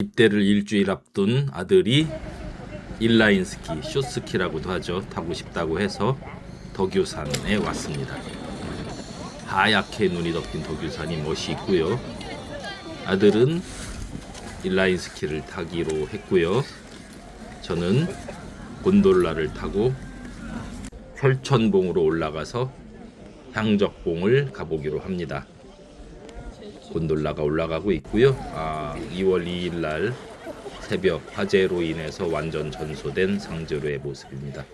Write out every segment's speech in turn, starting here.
입대를 일주일 앞둔 아들이 인라인 스키, 숏스키라고도 하죠. 타고 싶다고 해서 덕유산에 왔습니다. 하얗게 눈이 덮인 덕유산이 멋이 있고요. 아들은 인라인 스키를 타기로 했고요. 저는 곤돌라를 타고 혈천봉으로 올라가서 향적봉을 가보기로 합니다. 곤돌라가 올라가고 있고요. 아, 2월 2일 날 새벽 화재로 인해서 완전 전소된 상제로의 모습입니다.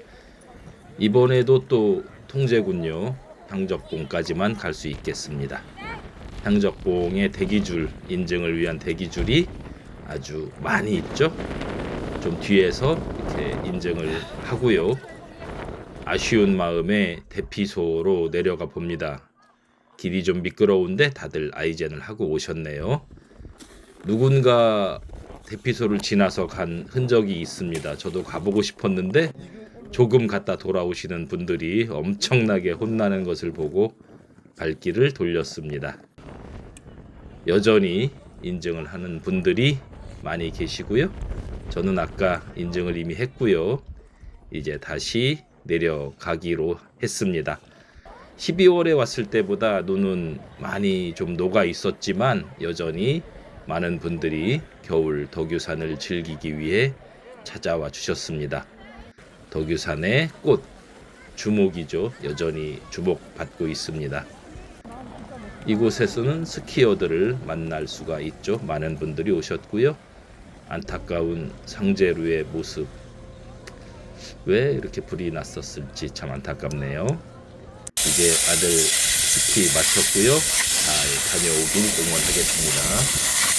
이번에도 또 통제군요. 향적봉까지만 갈 수 있겠습니다. 향적봉의 대기줄 인증을 위한 대기줄이 아주 많이 있죠. 좀 뒤에서 이렇게 인증을 하고요. 아쉬운 마음에 대피소로 내려가 봅니다. 길이 좀 미끄러운데 다들 아이젠을 하고 오셨네요. 누군가 대피소를 지나서 간 흔적이 있습니다. 저도 가보고 싶었는데 조금 갔다 돌아오시는 분들이 엄청나게 혼나는 것을 보고 발길을 돌렸습니다. 여전히 인증을 하는 분들이 많이 계시고요. 저는 아까 인증을 이미 했고요. 이제 다시 내려가기로 했습니다. 12월에 왔을 때보다 눈은 많이 좀 녹아 있었지만 여전히 많은 분들이 겨울 덕유산을 즐기기 위해 찾아와 주셨습니다. 덕유산의 꽃 주목이죠. 여전히 주목받고 있습니다. 이곳에서는 스키어들을 만날 수가 있죠. 많은 분들이 오셨고요. 안타까운 상제루의 모습 왜 이렇게 불이 났었을지 참 안타깝네요. 이제 아들 스키 마쳤고요. 잘 다녀오길 응원하겠습니다.